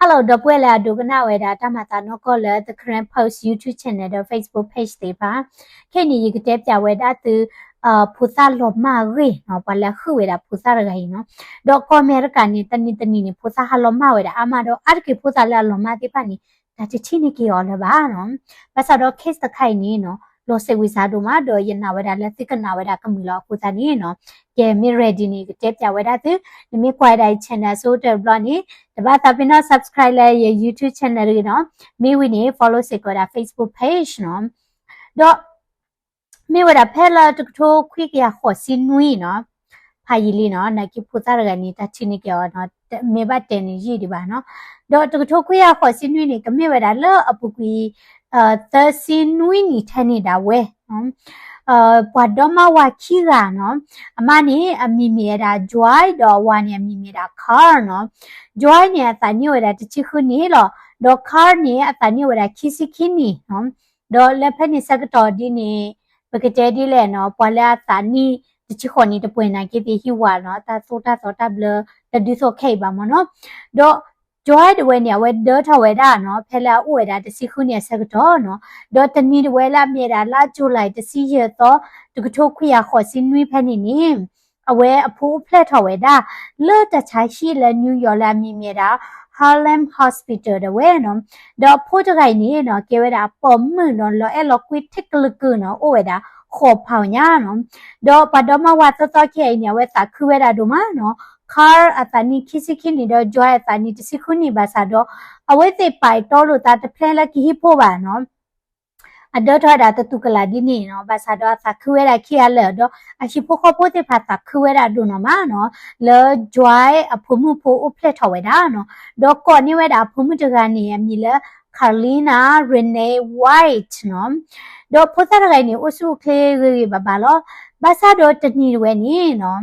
Hello တော့ပွဲလာဒုကနာဝေတာတမတာနော်ကောလ the current post YouTube channel တော့ Facebook page တွေပါခေနီရကတဲ့ပြဝေတာသူအာဖူစာလောမရေနော်ပလာခွေတာဖူစာရဂိနော်တော့ကောမေရကနေတနီတနီနေဖူစာဟလောမဝေတာအမတော့အရကေဖူစာလာလောမတိပနီဒါချီနေကီရောလပါနော်ပစတော့ case တခိုင်နေနော် လောစေဝီစာတို့မှာတော့ယနာဝဒလက်စိကနာဝဒကမူလောကုသနေနော်ကဲမီရဒီနေတက်ပြဝဒသူနမီခွိုင်ဒိုင် channel ဆိုတဲ့ဘလော့နေတပတ်သပင်တော့ subscribe လဲရ YouTube channel တွေနော်မိဝီနေ follow စေကောတာ Facebook page နော်တော့မိဝဒဖဲလာတထိုးခွိကရခေါ်စင်းနွီနော်ဖာယီလီနော်နကိဖူတာရဂနီတချီနီကောနော်မေဘတ်တန်နီရီဒီပါနော်တော့တထိုးခွိရခေါ်စင်းနွီနေကမိဝဒလောအပူကွီ အာသစင်းနွီနီထနေတာဝဲနော်အာဘွားတော့မဝါခီကနော်အမနေအမီမီရာ joy တော့ဝါနေအမီမီရာ car နော် joy နေအတန်ညိုရာတချီခုနေလောတော့ car နေအတန်ညိုရာခီစီခီနီနော်တော့လက်ဖက်နေစကတော်ဒီနေပကတဲ့ဒီလေနော်ပွာလာတာနီတချီခွန်နေတပွင့်နိုင်ကေတီဟီဝါနော်တာဆိုတာဆိုတာဘလတဒီဆိုခေပါမနော်တော့ joy de we ne we do tha we da no phela u we da tsi khu ne sak do no do tani de we la mye da la chu lai tsi ye to tu ko khu ya kho sin nui pha ni ni အဝဲအဖိုးဖလက်ထော်ဝဲဒါလော့တချိုင်ရှိလဲနယူးယောက်လာမြင်မြတာ Harlem Hospital တဲ့ဝဲနော်ဒေါ်ဖိုးတခိုင်နေနော်ကေဝဲတာပေါ်မှုနော်လောအဲ့လောကွီတစ်ကလကနော်အိုဝဲတာခေါ်ဖောင်ညာနော်ဒေါ်ပဒေါ်မဝတ်တော်ခဲနေဝဲတာခူဝဲတာဒုမနော် car အတနီခိစီခိနေတော့ joy အတနီတစီခုနေပါစားတော့အဝဲသိပိုင်တော်လို့တာတဖလဲလက်ကိဟိဖို့ပါနော်အဒထတာတတုကလာဒီနေနော်ဘာသာတော့သခွေရခိရလဲတော့အရှိဖို့ခဖို့တဲ့ဖတ်သခွေရဒုနော်မနော်လေ joy အဖမှုဖို့အဖလက်ထော်ဝဲတာနော်တော့ကောနေဝဲတာဖမှုတကနေအမီလဲ Carlina Renee White နော်တော့ဖုသရကိုင်းနေအဆုကလေးဘာဘာလို့ဘာသာတော့တနီဝဲနေနော်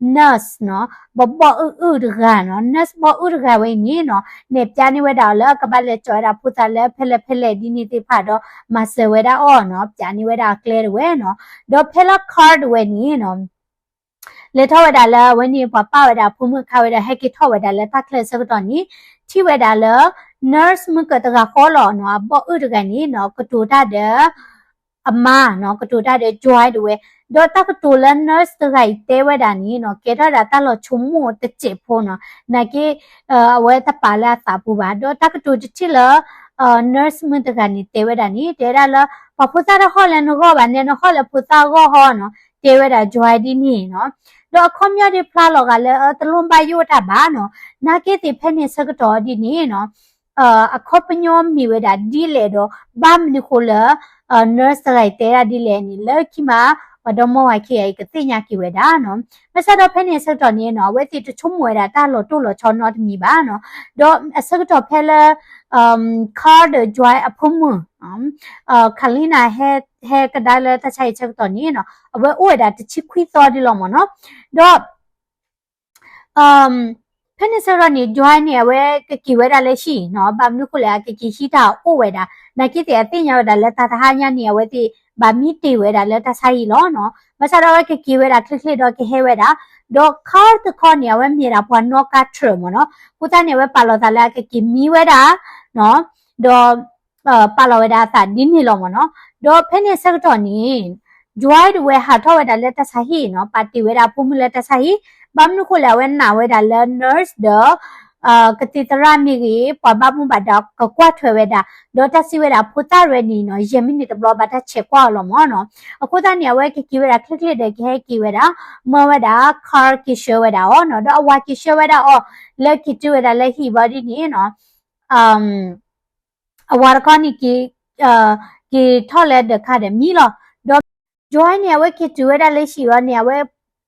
harlan hospital phe ni de we no do mi we da phe la la august lui so no mi we da phe la we ni bu tho da le pha phom a chok to phe ni li no do we te le twe da ta sai phe ni ni no ba ta to we da le nurse နော်ဘဘဥဥဒကနော် nurse ဘဥဒကဝိနေနော်နေပြနေဝဲတာလကပတ်လက်ကြောတာဖုသလဲဖဲလက်ဖဲလက်ဒီနေတိဖတ်တော့မဆဝဲတာအော်နော်ပြနေဝဲတာ clear ဝဲနော်တော့ဖဲလက် card ဝဲနေနော်လေထောဝဲတာလဲဝဲနေပပဝဲတာဖုမခဝဲတာဟက်ကီထောဝဲတာလဲတက်လက်စကတော့နီထိဝဲတာလဲ nurse မကတကခေါ်လောနော်ဘဥဒကနေနော်ကတူတာတဲ့ အမနော်ကတူတာတဲ့ joy တွေ do tak tulan nurse to gai te wa da ni no ke da da ta lo chum mo te che pho no na ke awe ta pa la sa pu ba do tak tu chi lo nurse mun ta ga ni te wa da ni te da lo pa phu ta da ho le no go ba ne no ho le phu ta go ho no te wa da joy di ni no တော့ခွန်မြတဲ့ဖလာလောကလည်းတလုံးပါယောတာဘာနော်နာကေတိဖက်နေစကတော့ဒီနေနော်အာအခုပညောမီဝဒါဒီလေတော့ဘာမနိခိုလာအာ nurse လိုက်တဲရဒီလေနီလက်ခိမာဝဒမောဝခိယကတိညာကိဝဒါနော်မဆတော့ဖဲနေဆက်တော့နေနော်ဝဲတိတချုံမွေတာတာလို့တို့လို့ချောနော်တမီပါနော်တော့ဆက်တော့ဖဲလာ um card joy အဖုံမအာခလီနာဟဲဟဲကဒါလတချိုင်ချက်တော့နေနော်အဝဲဥဝဒါတချိခွီသောဒီလို့မနော်တော့ um ဖက်နေစရနေ join နေဝဲကကီဝဲတာလည်းရှိနော်ဘာမလို့ခုလဲကကီရှိတာဥဝဲတာ နကိတဲ့အသိညာဝဲတာလက်တာတဟာညာနေဝဲတိဘာမီတီဝဲတာလက်တာဆိုင်လောနော်မဆရာကကီဝဲတာခလစ်ခလစ်တော့ကဟဲဝဲတာတော့ခေါ်တခေါ်နေဝဲမြေတာဘွားနော့ကထရမနော်ကုသနေဝဲပါလောတာလကကီမီဝဲတာနော်တော့ပါလောဝဲတာသာဒီနေလောမနော်တော့ဖက်နေဆက်တော့နေ joy ဝဲဟာထောဝဲတာလက်တာဆိုင်နော်ပါတီဝဲတာပုံမလက်တာဆိုင်ဘာမလို့ခလာဝဲနာဝဲတာ learners တော့ အာကတိတရမီကြီးပပမှုပါတော့ကကွတ်ထွဲဝဲတာဒေါ်တစီဝဲတာဖူတာရနီနော်ယမီနီတဘလဘတာချက်ကွာလောမောနော်အခုတနေဝဲကကီဝဲတာခလစ်ခလစ်တဲ့ခဲကီဝဲတာမောဝဲတာ car ကီရှဝဲတာအော်နော်တော့အဝါကီရှဝဲတာအော်လက်ကီတူဝဲတာလက်ဟီဘာဒီနီနော်အမ်အဝါကနီကီအာကီထော်လက်တဲ့ခါတဲ့မီလောတော့ join နေဝဲကီတူဝဲတာလက်ရှိရောနေဝဲ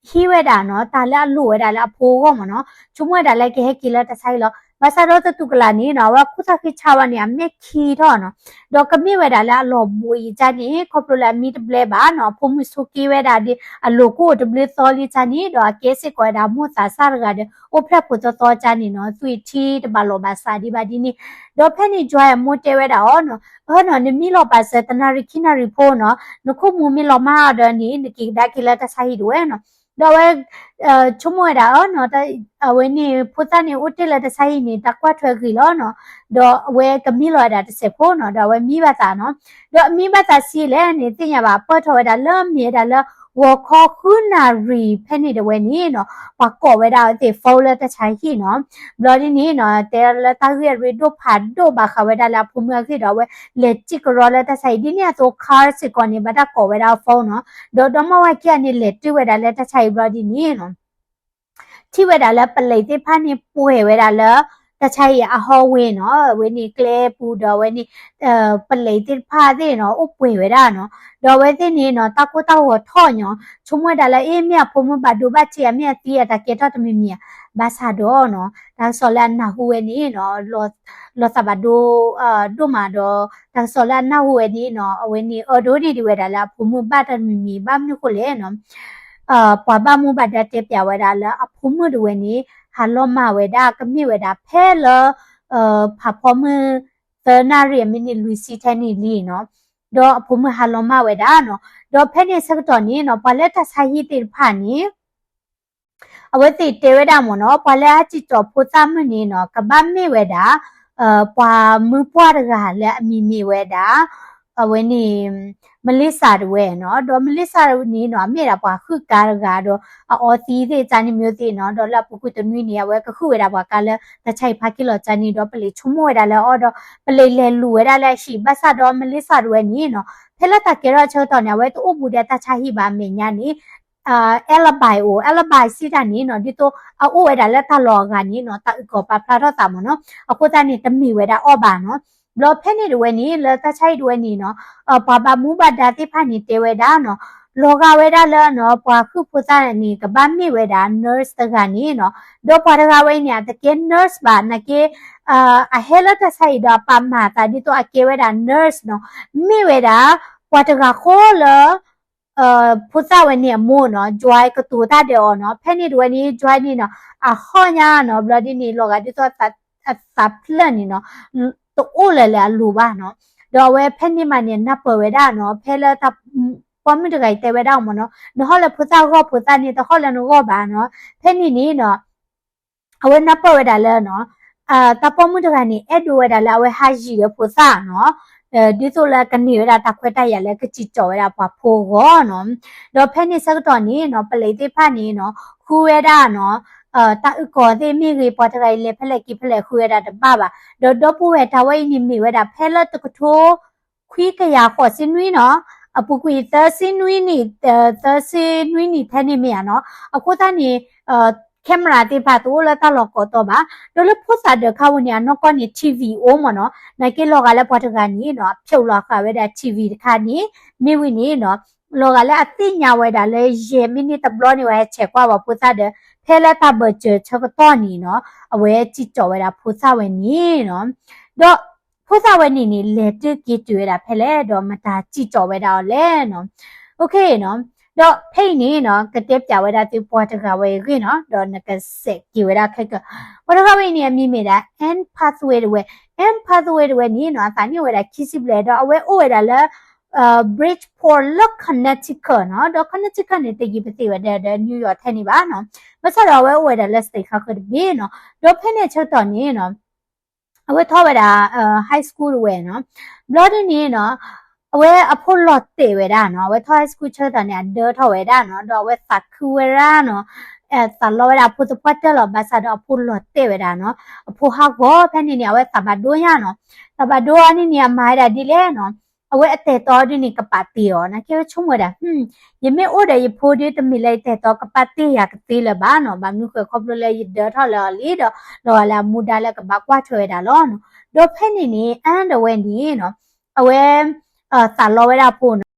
ဟီဝဲတာနော်တာလာလူဝဲတာလာဖိုးကောမနော်ချုံဝဲတာလည်းကဲကီလာတဆိုင်လောမဆာတော့တူကလာနေနော်ဝခုသခိချဝနေအမေခီတော့နော်ဒေါကမိဝဲတာလာလောဘူကြနေခေါပလိုလာမီတပလဲပါနော်ဖုံမဆုကီဝဲတာဒီအလိုကိုတပလဲစောလီချနေတော့ကဲစစ်ကွဲတာမို့စာစားရတဲ့အိုဖရက်ပူတော့ချနေနော်သွေချီတဘလောပါစာဒီပါဒီနေဒေါဖဲနေကြွားမို့တဲဝဲတာဟောနော်ဟောနော်နမီလောပါစ တနာရီခိနာရီဖိုနော်နခုမူမီလောမာဒနီနကိဒါကီလာတဆိုင်ဝဲနော်တော့ဝဲချုံမွေတာနော်တအဝဲနေဖုတနေဥတေလက်တဆိုင်နေတကွတ်ထွဲခီလောနော်တော့ဝဲကမီလောတာတစ်စက်ဖို့နော်တော့ဝဲမိဘတာနော်တော့မိဘတာစီလဲနေတင်ရပါပတ်ထော်တာလောမြေတာလော ဝခေါ်ခုနာရီဖဲနေတဝဲနေနော်ဘာကောဝဲတာတေဖိုလက်တဆိုင်ခီနော်ဘလော်ဒီနေနော်တဲလက်တာရီရီဒိုဖာဒိုဘာခဝဲတာလာဖုံမခီတော့ဝဲလက်ချစ်ကရောလက်တဆိုင်ဒီနေဆိုခါစစ်ကောနေဘတာကောဝဲတာဖုန်းနော်တော့တော့မဝကကနေလက်တွေ့ဝဲတာလက်တဆိုင်ဘလော်ဒီနေနော်ချိဝဲတာလဲပလိတိဖာနေပွေဝဲတာလဲ တချိုင်ရအဟောဝင်းနော်ဝင်းနီကလဲပူတော့ဝင်းနီအဲပလိတိဖာတဲ့နော်ဥပွေဝဲတာနော်တော့ဝဲတဲ့နေနော်တကုတောဟောထော့ညောချုံမွဲတာလဲအေးမြဖုံမပါဒိုဘချီအမြတီးရတာကေတော့တမီမီဘာသာတော့နော်ဒါဆော်လန်နာဟူဝဲနေနော်လောလောစဘဒိုအာဒိုမာတော့ဒါဆော်လန်နာဟူဝဲနေနော်အဝဲနေအော်ဒိုဒီဒီဝဲတာလားဖုံမပါတမီမီဘာမျိုးကိုလဲနော်အာပွားပါမှုပါတဲ့ပြဝဲတာလဲအဖုံမဒဝဲနေ ဟာလောမဝဲတာကမိဝဲတာဖဲလအာဖာဖောမသနာရီမီနီလူစီတနီလီနော်တော့အဖုံမဟာလောမဝဲတာနော်တော့ဖဲနေစကတော့နေနော်ပလက်တဆိုင်ဟီတေဖာနေအဝဲတိတေဝဲတာမနော်ပလက်အချီတော့ဖုသမနေနော်ကပမေဝဲတာအပွာမူပွားတကလည်းအမီမီဝဲတာ အဝဲနေမလစ်စာတွေနော်တော့မလစ်စာတွေနီနော်မြေတာပွားခုကားကတော့အော်စီးတဲ့ဇာနီမျိုးတဲ့နော်တော့လပုကုတနွေးနေရဝဲကခုဝဲတာပွားကလည်းတချိုက်ဖာကီလောဇာနီတော့ပလေချုံမဝဲတာလည်းအော်တော့ပလေလေလူဝဲတာလည်းရှိပတ်စာတော့မလစ်စာတွေနီနော်ဖဲလက်တာကေရချောတော့နေဝဲတူဘူတဲ့တချိုက်ဟိပါမေညာနီအာအလဘိုင်အိုအလဘိုင်စီတာနီနော်ဒီတော့အိုဝဲတာလက်တလောကနီနော်တာကောပါဖလာတော့တာမနော်အခုတန်းနေတမီဝဲတာအော့ပါနော်ဘ လော့ဖဲနေတွေနီလတချိုက်တွေနီနော်အဘာဘာမူဘာဒါတိဖာနီတေဝဲတာနော်လောကဝဲတာလဲနော်ပွာခုဖူစားနီကဘာမိဝဲတာ nurse တကနီနော်ဒေါ်ပါရကဝဲညာတကယ် nurse ဘာနကေအာအဟဲလတဆိုင်ဒါပမာတာဒီတော့အကေဝဲတာ nurse နော်မိဝဲတာပွာတကခိုးလော呃，菩萨问你么呢？joy 个多大的哦呢？陪你问你 joy 你呢？啊，好呀呢，不然你老个就说啥啊啥 plan 你呢？嗯， အိုလဲလဲလိုပါနော်တော့ဝဲဖက်နိမန်နဲ့နပ်ပေါ်ဝဲတာနော်ဖဲလဲတာပေါ်မတကယ်တဲဝဲတော့မနော်နဟောလဲဖူတာရောဖူတာနေတဟောလဲနောဘာနော်ဖဲနိနေနော်အဝဲနပ်ပေါ်ဝဲတာလဲနော်အာတပေါ်မတကနေအဲ့ဒိုဝဲတာလဲအဝဲဟာရှိရဖူတာနော်အဲဒီဆိုလာကနေရတာခွဲတိုက်ရလဲကကြည်ကြော်ရပါဖို့ဟောနော်တော့ဖဲနိဆက်တော်နေနော်ပလေတိဖတ်နေနော်ခူဝဲတာနော် အာတာဥကောသေးမိကြီးပေါ်တကယ်လေဖလက်ကိဖလက်ခူရတာတပပါတော့တော့ပူဝဲတာဝဲနိမိဝဲတာဖဲလက်တကထိုးခွီးကရခေါ်စင်းနွီနော်အပူကွေသစင်းနွီနီသစင်းနွီနီဖဲနေမြာနော်အခုသားနေအာကင်မရာတိဖတ်တော့လာတော့ကတော့ပါတော့လဖို့စားတဲ့ခါဝင်ရနော်ကောနေ TV အိုးမနော်နိုင်ကေလောကလည်းပေါ်တကနေနော်ဖြုတ်လာခါဝဲတဲ့ TV တခါနေမိဝိနေနော်လောကလည်းအသိညာဝဲတာလဲရေမိနစ်တဘလောနေဝဲချက်ကွာပါဖို့စားတဲ့ ဖဲလက်တာဘချေချက်တော့နီနော်အဝဲကြည့်ကြော်ဝဲတာဖို့စားဝဲနေနော်တော့ဖို့စားဝဲနေနေလေတက်ကြည့်တွေ့တာဖဲလဲတော့မတာကြည့်ကြော်ဝဲတာလဲနော်โอเคနော်တော့ဖိတ်နေနော်ကတက်ပြဝဲတာသူပေါ်တကဝဲခွနော်တော့နကဆက်ကြည့်ဝဲတာခက်ကပေါ်တကဝဲနေမြင်မိတာ end pathway တွေ end pathway တွေနေနော်အစာညဝဲတာ kiss ပလေတော့အဝဲအိုဝဲတာလဲ uh Bridgeport Lock Connecticut เนาะတော့ Connecticut နဲ့တကြီးပစီဝတဲ့ New York ထဲနေပါเนาะမဆက်တော့ဝဲဝဲတဲ့ let's take ခါခတ်ဘီเนาะတော့ဖက်နဲ့ချက်တော့နေเนาะအဝဲထောဝဲတာ high school ဝဲเนาะ blood နေเนาะအဝဲအဖို့ lot တေဝဲတာเนาะဝဲထော high school ချက်တော့နေဒဲထောဝဲတာเนาะတော့ဝဲသခူဝဲတာเนาะအဲသလောဝဲတာဖို့တပတ်တယ်လို့ဘာသာတော့အဖို့ lot တေဝဲတာเนาะအဖို့ဟာကောဖက်နေနေဝဲသဘာဒိုးရเนาะသဘာဒိုးအနေနေမိုင်းတာဒီလေเนาะ အဝဲအတဲ့တော်ဒီနေကပတ်တီရောနာကေချုံဝဒါဟွန်းယမေအိုဒရဖိုဒီတမီလိုက်တဲ့တော့ကပတ်တီရကတိလဘာနော်ဘာမျိုးခေါပလလေရဒထော်လာလီတော့လောလာမူဒါလကဘာကွာထွဲတာလောနော်ဒေါ်ဖဲနေနေအန်ဒဝဲနေနော်အဝဲအာသာလောဝဲတာပို့နော်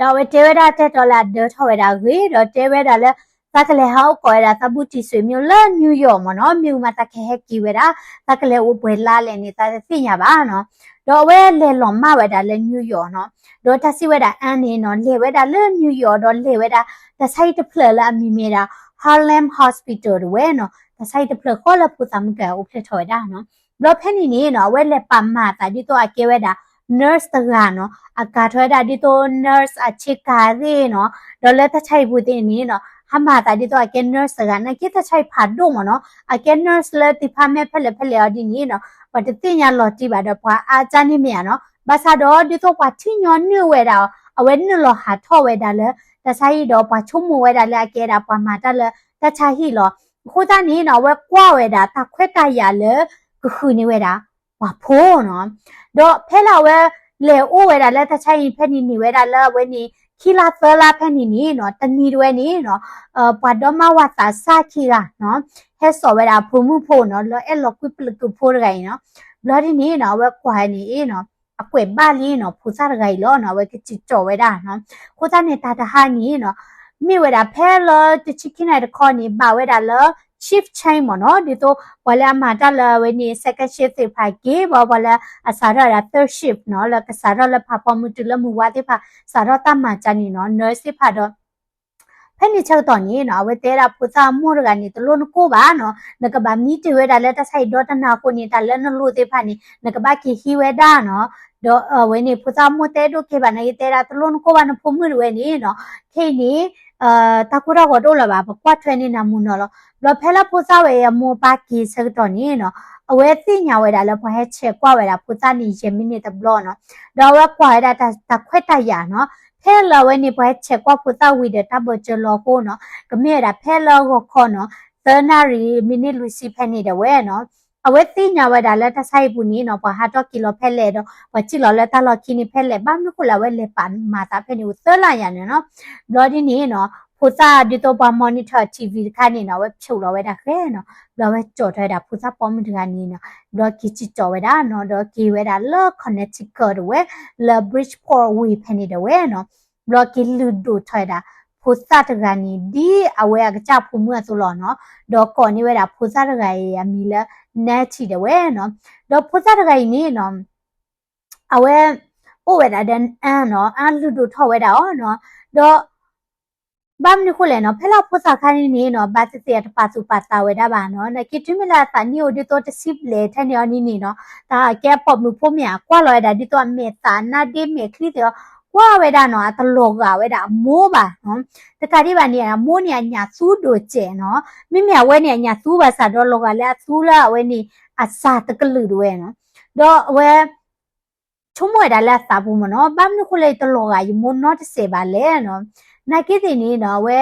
တော့ဝဲတေဝဲတာတဲ့တော်လာဒထော်ဝဲတာခေတော့တေဝဲတာလဲသ တကလေဟောကွာတာတပုတီဆွေမျိုးလာနယူးယောက်မနော်မြို့မှာတကဟက်ကီဝဲတာတကလေဝဘွေလာလေနေတာသိညာပါနော်တော့ဝဲလေလွန်မဝဲတာလေနယူးယောက်နော်တော့တစီဝဲတာအန်နေနော်လေဝဲတာလေနယူးယောက်တော့လေဝဲတာတဆိုင်တဖလလာမီမီတာ Harlem Hospital ဝဲနော်တဆိုင်တဖလခေါ်လပူသမကဥဖလက်ထော်တာနော်တော့ဖဲနေနေနော်ဝဲလေပမတာဒီတော့အကဲဝဲတာ nurse တကနော်အကာထွဲတာဒီတော့ nurse အချစ်ကာသေးနော်တော့လက်တချိုက်ဘူးတင်နေနော် ဟာမတာဒီတော့အကဲ nurse တကနကိတချိုက်ဖတ်တော့မနော်အကဲ nurse လက်တိဖာမဲဖက်လက်ဖက်လက်ဒီနေနော်ဘာတတင်ရလော်တိပါတော့ပွာအာချာနေမြနော်ဘာသာတော့ဒီတော့ပွာချင်းညညဝဲတာအဝဲနလောဟာထော့ဝဲတာလဲတဆိုင်တော့ပွာချုံမဝဲတာလဲအကဲတာပွာမာတာလဲတချာဟီလောခိုးတာနေနော်ဝဲကွာဝဲတာတခွက်တရလဲကခုနေဝဲ တာဝါဖိုးနော်တော့ဖဲလာဝဲလေအိုးဝဲတာလဲတချိုင်ဖက်နေနေဝဲတာလဲဝဲနေခီလာသလာဖက်နေနေနော်တနီတွေနေနော်အပဒမဝတာစာခီလာနော်ဟဲဆော်ဝဲတာဖုံမှုဖို့နော်လောအဲ့လောကွိပလကဖို့ရိုင်းနော်ဘလာဒီနေနော်ဝဲကွာနေနော်အကွက်ပါလီနော်ဖူစားရိုင်းလောနော်ဝဲကချစ်ကြော်ဝဲတာနော်ခိုးတာနေတာတဟာနေနော် မိဝဲတာဖဲလောတချီခိနိုင်တခေါနေပါဝဲတာလော shift chain မနော်ဒီတော့ဘလာမာတလာဝနေ second shift တွေဖိုက်ကေဘဘလာအစားရတာ third shift နော်လကစားရလဖပမှုတလမှုဝါတိဖစားရတမချနီနော် nurse ဖတော့ဖက်နေချက်တော့နေနော်ဝဲတဲတာပူစာမှုရကနေတလို့ကိုပါနော်နကဘာမီတဝဲတာလက်တဆိုင်ဒေါတနာကိုနေတာလက်နလို့သေးဖာနေနကဘာကီဟီဝဲတာနော်တော့ဝဲနေပူစာမှုတဲတို့ကေဘာနေတဲတာတလို့ကိုပါနဖုံမှုဝဲနေနော်ခေနေ အာတကူရကတော့လာပါကွာထွဲနေနာမှုနော်လောဖဲလာပူစာဝဲရမောပါကီစတော့နေနော်အဝဲသိညာဝဲတာလည်းဘဟဲချက်ကွာဝဲတာပူစာနေရမီနေတဘလောနော်တော့ဝဲကွာရတာတခွက်တရနော်ဖဲလာဝဲနေဘဟဲချက်ကွာပူစာဝီတဲ့တဘချလောကိုနော်ကမဲတာဖဲလာကိုခေါ်နော်သနာရီမိနစ်လူစီဖဲနေတယ်ဝဲနော် အဝဲသိညာဝဲတာလည်းတဆိုင်ဘူးနီနော်ဘာဟာတော့ကီလိုဖဲလေတော့ဘာချီလောလည်းတလောခီနီဖဲလေဘာမခုလာဝဲလေပန်မာတာဖဲနေဦးသလာရနေနော်ဘလော်ဒီနီနော်ဖူစာဒီတော့ပါမော်နီတာ TV ခါနေနော်ဝဲဖြုတ်လောဝဲတာခဲနော်ဘလော်ဝဲကြော်ထွဲတာဖူစာပေါ်မတကနေနော်ဘလော်ကီချီကြော်ဝဲတာနော်တော့ကီဝဲတာလော Connecticut ဝဲ La Bridgeport ဝေဖနေတယ်ဝဲနော်ဘလော်ကီလူဒိုထွဲတာဖူစာတကနေဒီအဝဲကကြဖူမှုဆိုလောနော်တော့ကော်နေဝဲတာဖူစာတကရေအမီလာ နဲချီတယ်ဝဲနော်တော့ဖူစာတကရေနေနော်အဝဲအိုဝဲတာဒန်အန်နော်အန်လူဒိုထော်ဝဲတာอ๋อနော်တော့ဘာမနခုလဲနော်ဖဲလောက်ဖို့စာခိုင်းနေနော်ဘာစစ်စစ်တပါစုပါတာဝဲတာပါနော်နကိတမလာတာနီအိုဒီတော့တစီပလေထန်ယောနီနီနော်ဒါကဲပေါ့မှုဖို့မြာကွာလော်တာဒီတော့မေတာနာဒီမေခလီတော့ ကွာဝဲတာနော်အတလောကဝဲတာမိုးပါနော်တခါဒီပါနေရမိုးနေညာစူးတို့ကျဲနော်မိမြဝဲနေညာစူးပါစာတော့လောကလဲစူးလာဝဲနေအစာတကလူတွေနော်တော့ဝဲချုံမွေတာလက်စာဘူးမနော်ဘာမနခုလေတလောကယမိုးနော်တစေပါလေနော်နာကိတိနေနော်ဝဲ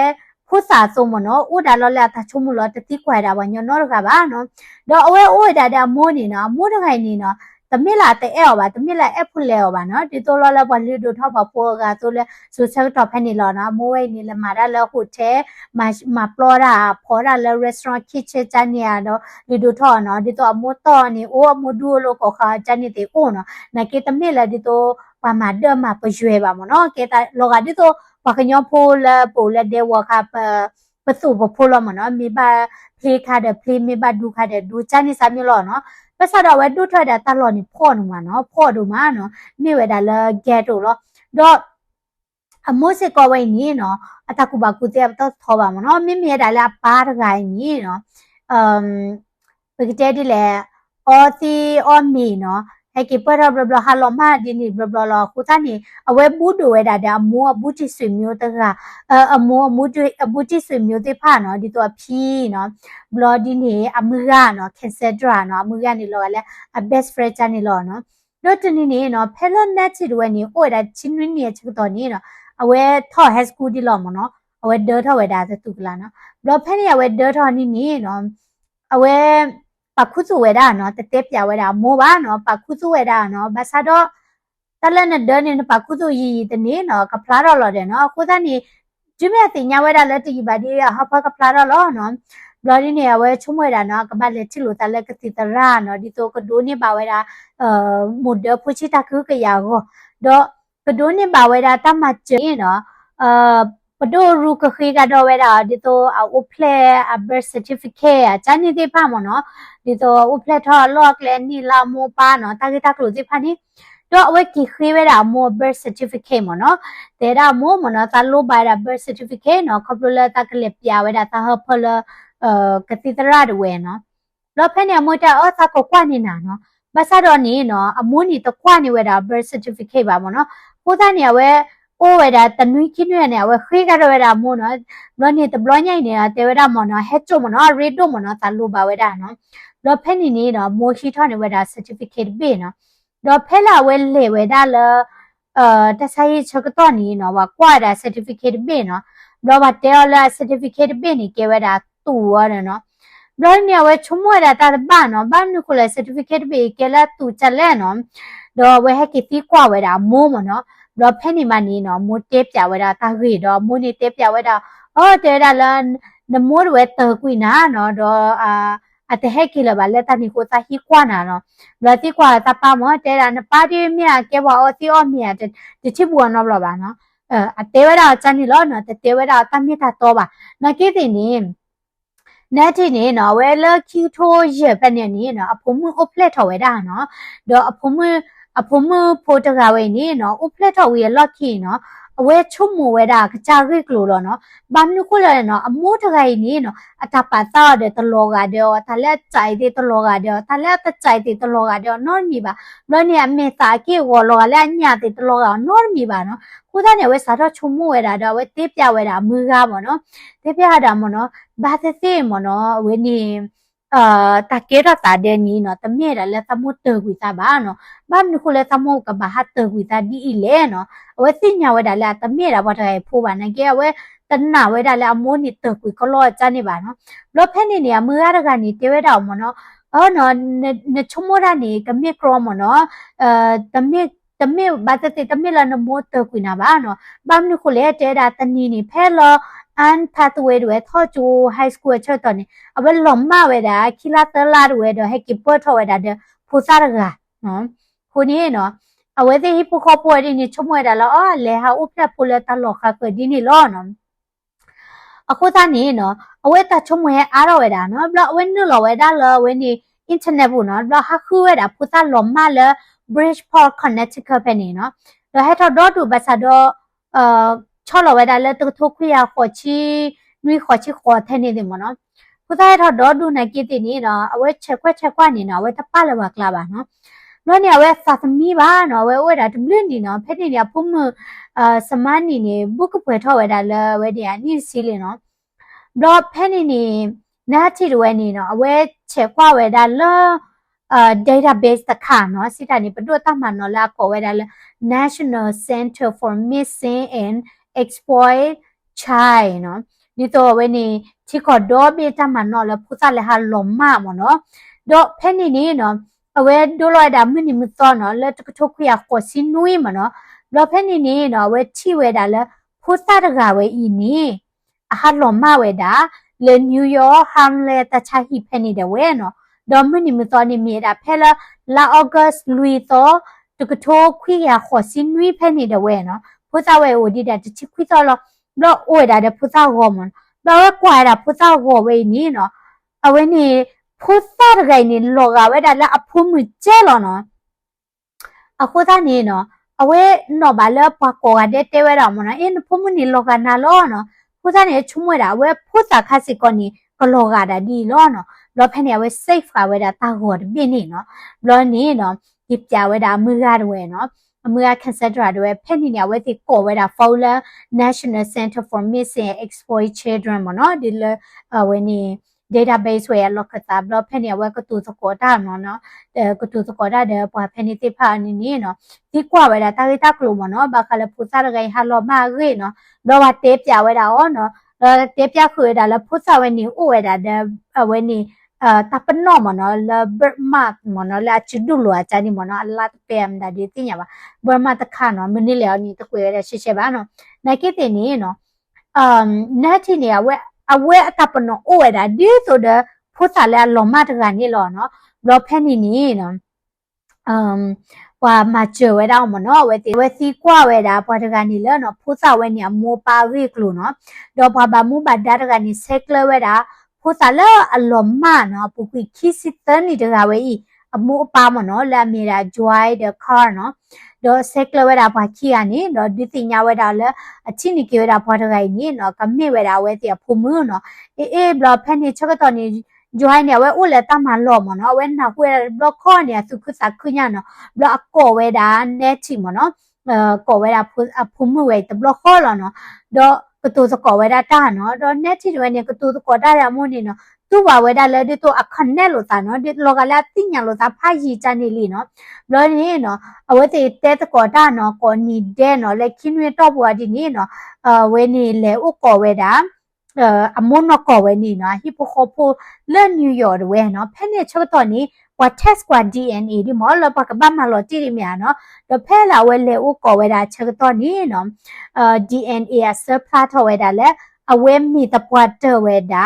ဖို့စာဆုံးမနော်ဥဒါလောလက်တာချုံမလောတတိခွဲတာဘာညနော်ရကပါနော်တော့အဝဲဥဒါဒါမိုးနေနော်မိုးတခိုင်နေနော် တမစ်လာတဲ့အဲ့ော်ပါတမစ်လာအဲ့ဖုလဲော်ပါနော်ဒီတော့လောလဘလီဒိုထောက်ပါပေါ်ကဆိုလဲဆိုချက်တော့ဖက်နေလောနော်မိုးဝဲနေလမာရလဟိုတဲမမပလောရာဖော်ရလဲ restaurant kitchen ချန်နေရတော့ဒီဒိုထောက်နော်ဒီတော့မိုးတော့နေအိုးမိုးဒူလို့ခေါ်ခါချန်နေတဲ့အိုးနော်နကေတမစ်လာဒီတော့ပါမဒမပရွယ်ပါမနော်ကေတာလောကဒီတော့ပကညောဖိုးလာပိုလာတဲ့ဝါခပပစုပဖိုးလမနော်မိဘ play ခါတဲ့ play မိဘဒူခါတဲ့ဒူချန်နေစာမျိုးလောနော် ပစတော့ဝဲတူထွက်တဲ့တလော်နေဖော့နူမှာနော်ဖော့ဒူမှာနော်မိဝဲဒါလာဂက်တိုလောတော့အမိုးစကောဝိနေနော်အတကူပါကူတဲ့တော့ထောပါမနော်မိမိဒါလာပါတကိုင်းနေနော်အမ်ပကတဲ့ဒီလေအော်စီအော်မီနော် ဟဲ့ကပရဘဘဟာလောမာဒီနီဘဘလောခုတနီအဝဲဘူးတို့ဝဲတာဒါအမိုးအဘူးချစ်ဆွေမျိုးတကအမိုးအမိုးတွေအဘူးချစ်ဆွေမျိုးတွေဖာနော်ဒီတော့ဖြီးနော်ဘလောဒီနီအမူရနော်ကင်ဆာဒရာနော်အမူရနီလောလဲအ best friend ချနီလောနော်တော့တနီနီနော်ဖဲလနက်ချီတွေနီအိုဒါချင်းရင်းနီချက်တော့နီနော်အဝဲထော့ဟက်စကူဒီလောမနော်အဝဲဒေါ်ထော့ဝဲဒါသတူကလာနော်ဘလောဖဲနီအဝဲဒေါ်ထော့နီနီနော်အဝဲ ပခုစုဝဲတာနော်တတဲပြဝဲတာမိုးပါနော်ပခုစုဝဲတာနော်ဘာသာတော့တလနဲ့ဒနေပခုစုရီတနေနော်ကဖလာတော့လော်တယ်နော်ခုသနေကျွမြတင်ညာဝဲတာလက်တီပါဒီဟဖကဖလာတော့လောနော်ဘလော်ဒီနေဝဲချုံးဝဲတာနော်ကပတ်လက်ချီလို့တလက်ကတိတရာနော်ဒီတော့ကဒိုးနေ ပါဝဲတာအာမိုဒဖူချီတာခုကရကိုတော့ကဒိုးနေပါဝဲတာတမကျင်းနော်အာပဒိုရူကခေကတော့ဝဲတာဒီတော့အပလက် birth certificate အချာနေတိဖာမနော်ဒီတော့အပလက်ထော်လော့ကလနီလာမောပါနော်တာဂီတာကလို့တိဖာနီတော့အဝဲကိခေဝဲတာမော birth certificate မနော်တဲ့တာမောမနော်တာလို့ပါတာ birth certificate နော်ခပလတာကလေးပြဝဲတာတာဟဖလ呃ကတိတရတဝဲနော်လောဖဲနေမတာအော်တာကိုကွာနေနာနော်ဘာသာတော့နေနော်အမွန်းနေတော့ကွာနေဝဲတာ birth certificate ပါမနော်ကိုသားနေဝဲ အိုဝဲတာတနွိခိနွေနေဝဲခေကတော့ဝဲတာမို့နော်လောနေတဘလညိုင်နေတာတေဝဲတာမော်နော်ဟက်ချိုမော်နော်ရေတိုမော်နော်တာလိုပါဝဲတာနော်လောဖဲနေနေနော်မိုရှိထောနေဝဲတာ certificate ပေးနော်လောဖဲလာဝဲလေဝဲတာလအာတဆိုင်ချက်တော့နေနော်ဝါကွာတာ certificate ပေးနော်လောဘာတဲလာ certificate ပေးနေကြဝဲတာတူရတယ်နော်လောနေဝဲချုံမွေတာတာဘာနော်ဘာနုကလေ certificate ပေးကလာတူချက်လဲနော်တော့ဝဲဟက်ကတိကွာဝဲတာမိုးမနော် တော့ဖဲနေမနေနော်မိုးတဲပြဝဲတာတာခေတော့မိုးနေတဲပြဝဲတာအော်တဲတာလနမိုးဝဲတကွိနာနော်တော့အာအတဟက်ကလပါလက်တနီကိုတာဟီကွာနာနော်ဘလတိကွာတပမောတဲတာနပါတီမြကဲဘောအတီအောမြတတချစ်ဘူနော်ဘလပါနော်အဲအတဲဝဲတာချန်နီလောနော်တဲဝဲတာတမြတာတော့ပါနော်ကိတင်နေနဲ့တီနေနော်ဝဲလကီထိုးရပဲနေနေနော်အဖုံမှုအဖလက်ထော်ဝဲတာနော်တော့အဖုံမှု အဖုံမှုဖိုတကဝဲနေနော်အဖလက်ထော်ဝဲလော့ကီနော်အဝဲချုံမဝဲတာကြာခိကလို့တော့နော်ဘာမလို့ခုလဲနော်အမိုးတခိုင်နေနော်အတပါတာတဲ့တလောကတဲ့တလက်ကြိုက်တဲ့တလောကတဲ့တလက်တကြိုက်တဲ့တလောကတဲ့နော်မီပါလောနေအမေစာကေဝလောလဲညာတဲ့တလောကနော်မီပါနော်ခုသားနေဝဲစားတော့ချုံမဝဲတာတော့ဝဲတေးပြဝဲတာမူကားပေါ့နော်တေးပြတာမနော်ဘာသစေမနော်ဝဲနေ အာတကေရတာတဲ့နီနော်တမဲရလဲသမုတ်တကွီတာပါနော်ဘာမခုလဲသမုတ်ကဘာဟတ်တကွီတာဒီလေနော်အဝဲစညာဝဲတာလဲတမဲရဘာတဲ့ဖိုးပါနကေဝဲတနဝဲတာလဲအမိုးနေတကွီကလောချနေပါနော်လောဖဲနေနေမူရတာကနေတေဝဲတာမနော်အော်နော်နချုံမရနေကမေကရောမနော်အဲတမဲတမေဘာတတေတမေလာနမောတကွိနာဘာနော်ဘာမနခုလေတဲတာတနီနီဖဲလော an pathway တွေထော့ချူ high school ချက်တော့နေအဘလုံမဝဲတာခီလာတလာတွေတော့ဟဲ့ကပေါ်ထော့ဝဲတာတဲ့ဖူစားရကနော်ခုနေနော်အဝဲတဲ့ဟိပခေါ်ပေါ်ရင်းချုံဝဲတာလောအော်လေဟာဥပလက်ဖူလက်တလောခါကဒီနေလောနော်အခုသားနေနော်အဝဲတချုံဝဲအားတော့ဝဲတာနော်ဘလအဝဲနုလောဝဲတာလောဝဲနေ internet ဘူးနော်ဘလဟာခူဝဲတာဖူစားလောမလ Bridgeport Connecticut ပဲနေနော်တော့ဟဲ့တော့တော့ဘာသာတော့အာ ချောလဝဲတာလဲတထုခွေရခေါ်ချီနွေခေါ်ချီခေါ်ထဲနေတယ်မနော်ခုသားတော့ဒေါ်ဒူနဲ့ကိတိနေနော်အဝဲချက်ခွက်ချက်ခွနေနော်အဝဲတပလဝကလာပါနော်လောနေအဝဲသာသမီပါနော်ဝဲဝဲတာဒဘလနေနော်ဖက်နေရဖုံမအာစမနီနေဘုကပွဲထောက်ဝဲတာလဲဝဲတဲ့နိစီလနော်တော့ဖက်နေနေနာချီဝဲနေနော်အဝဲချက်ခွဝဲတာလောအာ database တခါနော်စစ်တာနေပဒုတ်တမနော်လာခေါ်ဝဲတာလဲ National Center for Missing and exploit chai နော်ဒီတော့ဝဲနေချီခေါ်တော့ပြေတမနော်လဖူစားလေဟာလုံမမနော်တော့ဖဲနေနေနော်အဝဲဒိုလိုက်တာမင်းနေမသောနော်လက်တကထုတ်ခွေခေါ်စင်းနွေးမနော်တော့ဖဲနေနေနော်ဝဲချီဝဲတာလဲဖူစားတကဝဲဤနေအဟာလုံမဝဲတာလေနယူးယောက်ဟမ်လေတချာဟိဖဲနေတယ်ဝဲနော်တော့မင်းနေမသောနေမြေတာဖဲလာလာအော့ဂတ်လူီတော့တကထုတ်ခွေခေါ်စင်းနွေးဖဲနေတယ်ဝဲနော်ဖူ စာဝဲဝဒီတာတချခွိသောလောလောဝဲတာတဲ့ဖူစာဟောမန်လောဝဲကွာတာဖူစာဟောဝဲနီနော်အဝဲနီဖူစာရဂိုင်နီလောကဝဲတာလာအဖုံမကျဲလောနော်အခုသားနေနော်အဝဲနော်ဘာလဲပွားကောတဲ့တဲဝဲတော်မနော်အင်းဖုံမနီလောကနာလောနော်ဖူစာနေချုံဝဲတာဝဲဖူစာခါစီကောနီကလောကတာဒီလောနော်လောဖဲနေဝဲ safe ကဝဲတာတာဟောတပြင်းနေနော်လောနေနော်ဒီပြဝဲတာမူကားတွေနော် အမွေခက်ဆက်ဒရာတွေဖက်နေနေဝဲတိကောဝဲတာ Fowler National Center for Missing and Exploited Children မနော်ဒီလဝဲနေ database ဝဲလောက်ကတာဘလဖက်နေဝဲကတူစကောတာနော်နော်အဲကတူစကောတာတဲ့ပွားဖက်နေတိဖာနေနေနော်ဒီကွာဝဲတာတာဂိတာကလိုမနော်ဘာခလပူစားရဂိုင်ဟာလောမာရေနော်လောဝတေးပြဝဲတာဩနော်တေးပြခွေတာလဖုစားဝဲနေဥဝဲတာတဲ့ဝဲနေ အာတပနောမနော်လဘမတ်မနော်လာချဒူလိုအချာနီမနော်အလတ်ပမ်ဒါဒီတင်ရပါဘမတ်တခါနော်မနီလေအနီတကွေရရှေရှေပါနော်နိုင်ကေတင်နေနော်အမ်နတ်တီနေဝဲအဝဲအတပနောအိုဝဲဒါဒီဆိုတဲ့ဖိုးစားလဲလောမတ်ကနေလောနော်လောဖဲနေနေနော်အမ်ဘပွာမချဝဲတော့မနော်ဝဲတီဝဲစီကွာဝဲတာပွာတကနေလဲနော်ဖိုးစာဝဲနေမောပါဝဲကလို့နော်တော့ဘာဘာမှုဘာဒါတကနေဆက်ကလဝဲတာ ဖိုးစာလဲအလုံးမနော်ပူကွီခီစီတန်နေတကဝဲဤအမိုးအပါမနော်လာမီရာ joy the car နော်တော့ဆက်ကလဝဲတာဘာခီကနေတော့ဒီတင်ညာဝဲတာလဲအချင်းနီကေဝဲတာဖွာတကိုင်နေနော်ကမေဝဲတာဝဲတီဖုံမနော်အေးအေးဘလဖက်နေချက်ကတော့နေ join เนี่ยเว้ยโอ้แลตามาหล่อมเนาะเว้ยน่ะคุยบล็อกข้อเนี่ยสุขสักขึ้นเนี่ยเนาะบล็อกก่อเว้ยดาแน่ชิมเนาะเอ่อก่อเว้ยดาพุพุมือเว้ยตบล็อกข้อแล้วเนาะดอ ကတူစကောဝဲဒါတာနော်တော့ net ချစ်ဝဲနေကတူစကောတာရမုန်နေနော်သူ့ဘာဝဲဒါလဲဒီတော့အခနဲ့လို့တာနော်ဒီလောကလာတိညာလို့တာဖာရီချနေလीနော်လောနေနော်အဝဲတေတဲစကောတာနော်ကောနီတဲ့နော်လက်ချင်းဝင်တော့ပွားဒီနေနော်အဝဲနေလဲဥကောဝဲဒါအမွန်နကောဝဲနေနော်ဟီပိုခိုပိုလဲနယူးယောက်ဝဲနော်ဖဲနေချောတော့နေ ဝတ် test ကွာ DNA ဒီမော်လပကဘာမလို့တိရမြာနော်တော့ဖဲလာဝဲလေဥကောဝဲတာချက်တော့နေနော်အာ DNA အစဖလာထော်ဝဲတာလဲအဝဲမီတပွားတဝဲတာ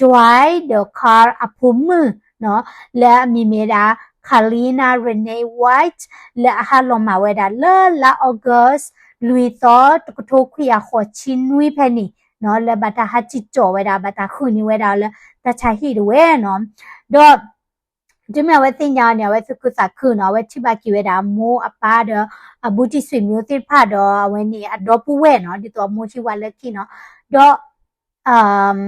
joy the car အဖုံမနော်လဲအမီမေတာ Kalina Renee White လဲအဟာလောမဝဲတာလဲလာ August လူတော့တကထိုခွေရခေါ်ချင်းနွေးဖဲနေနော်လဲဘတာဟာချီကြော်ဝဲတာဘတာခုနေဝဲတာလဲတချာဟိဝဲနော်တော့ ဒီမြဝဲတင်ညာနေဝဲစကုစာခုနော်ဝဲချိပါကီဝဲတာမိုးအပါတော့အဘူတီဆွေမျိုးတိဖတ်တော့ဝဲနေအတော့ပူဝဲနော်ဒီတော့မိုးချိဝါလက်ခိနော်တော့အမ်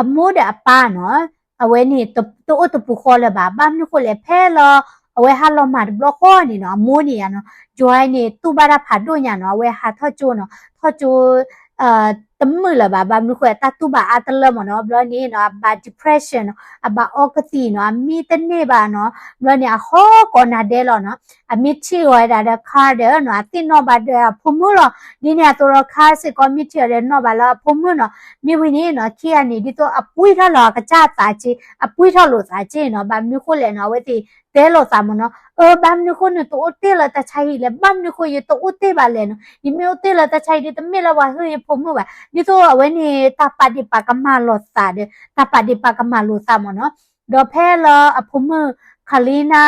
အမိုးတဲ့အပါနော်အဝဲနေတတိုးတပူခေါ်လဲပါဘာမျိုးခေါ်လဲဖဲလောအဝဲဟာလောမတ်ဘလော့ခေါ်နေနော်အမိုးနေရနော် join နေသူဘာရဖတ်တို့ညာနော်အဝဲဟာထော့ချိုးနော်ထော့ချိုးအာ มือละบาบามีขวตาตุบาอาตเลมเนาะบลอนี่เนาะบา depression อะบาออกติเนาะมีตะเนบาเนาะบลอนี่ฮอกอนาเดลเนาะอะมีชิวดาดาคาเดเนาะตินเนาะบาเดพมุลดีเนี่ยตัวคาสิกอมีชิวเดเนาะบาละพมุเนาะมีวินี่เนาะขี้อันนี้ดิตัวอปุ้ยทะลอกะจาตาจิอปุ้ยทะโลตาจิเนาะบามีขวเลเนาะเวติ တဲလို့စာမနော်အဘမ်နခုနတူတဲလာတချိုင်လေဘမ်နခုရတူတဲပါလေနော်ဒီမျိုးတဲလာတချိုင်ဒီတမေလာဝဟေဖုံမဝဒီတော့ဝဲနေတာပတိပကမလို့စာတဲ့တပတိပကမလို့စာမနော်ဒေါ်ဖဲလာအဖုံမခလီနာ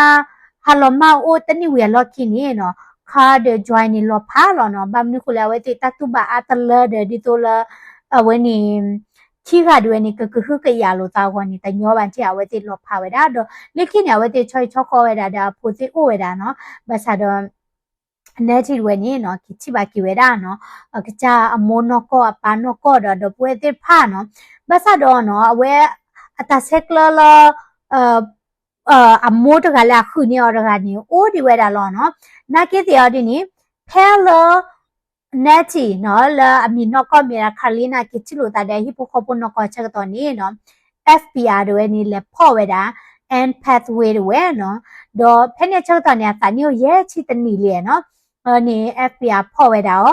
ဟာလမအိုတနိဝရလော့ခိနေနော်ခါဒေ join လောဖာလောနော်ဘမ်နခုလာဝဲတိတတူဘာအတလဒေဒီတိုလာအဝဲနေ ခိခတွေနေကကခုကရလို့တာခွန်နေတညောပန်ချအဝဲတိလောဖာဝဲတာတော့လိခိနေအဝဲတိချွိချောခေါ်ဝဲတာဒါပိုစီအိုဝဲတာနော်ဘဆာတော့အနေချီဝဲနေနော်ခိချိပါကိဝဲတာနော်အကကြအမိုးနောကောအပါနောကောတော့တော့ပွဲတိဖာနော်ဘဆာတော့နော်အဝဲအတဆက်ကလလအအမိုးတကလာခုနေရတာကနေအိုးဒီဝဲတာလောနော်နာကိစီအော်ဒီနေဖဲလော neti no la ami no ko mera khalina ki chilo ta de hipo khopo no ko cha to ni no fpr de ni le pho we da and pathway de we no do phene cha to ni sa ni ye chi ta ni le no ni fpr pho we da o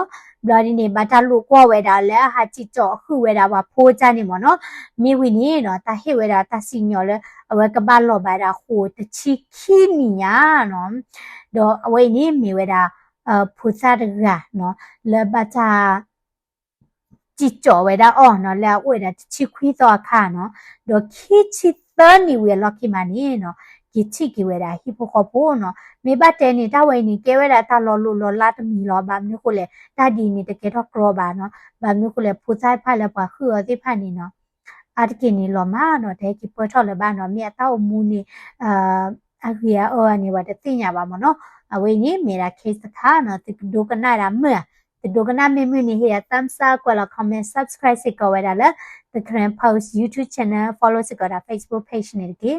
ဘလာဒီနေမတာလူကွာဝဲတာလဲဟာချီကြောခုဝဲတာပါဖိုးချနေမနော်မိဝီနေနော်တာဟိဝဲတာတာစီညောလဲအဝဲကပလောပါတာဟိုတချီခီနီညာနော်တော့အဝဲနေမိဝဲတာ 呃菩萨的啊，喏，来把它จิตจ่อไว้ได้อ๋อเนาะแล้วเว้ยนะชิคุยต่อค่ะเนาะเดี๋ยวคิดชิเตอร์นี่เวลากิมานี่เนาะกิชิกิเวลาฮิปโคโปเนาะไม่บ้าเจนี่ถ้าเวนี่เกเวลาตาลอลุลอลาตมีลอบามนี่กูเลยตาดีนี่ตะเกทอกรอบาเนาะบามนี่กูเลยผู้ชายพาแล้วกว่าคือที่พานี่เนาะอาจกินนี่ลอมาเนาะแต่กิปเปอร์ทอดเลยบ้านเนาะเมียเต้ามูนี่เอ่อ ညာပါမနော်အဝိနေမေရာခေစခါနော်တဒုကနာရမတဒုကနာမေမနေဟရ thumbs up ကွာ comment subscribe စကောဝဲတာလဲ the current post youtube channel follow စကောတာ facebook page နေတကေ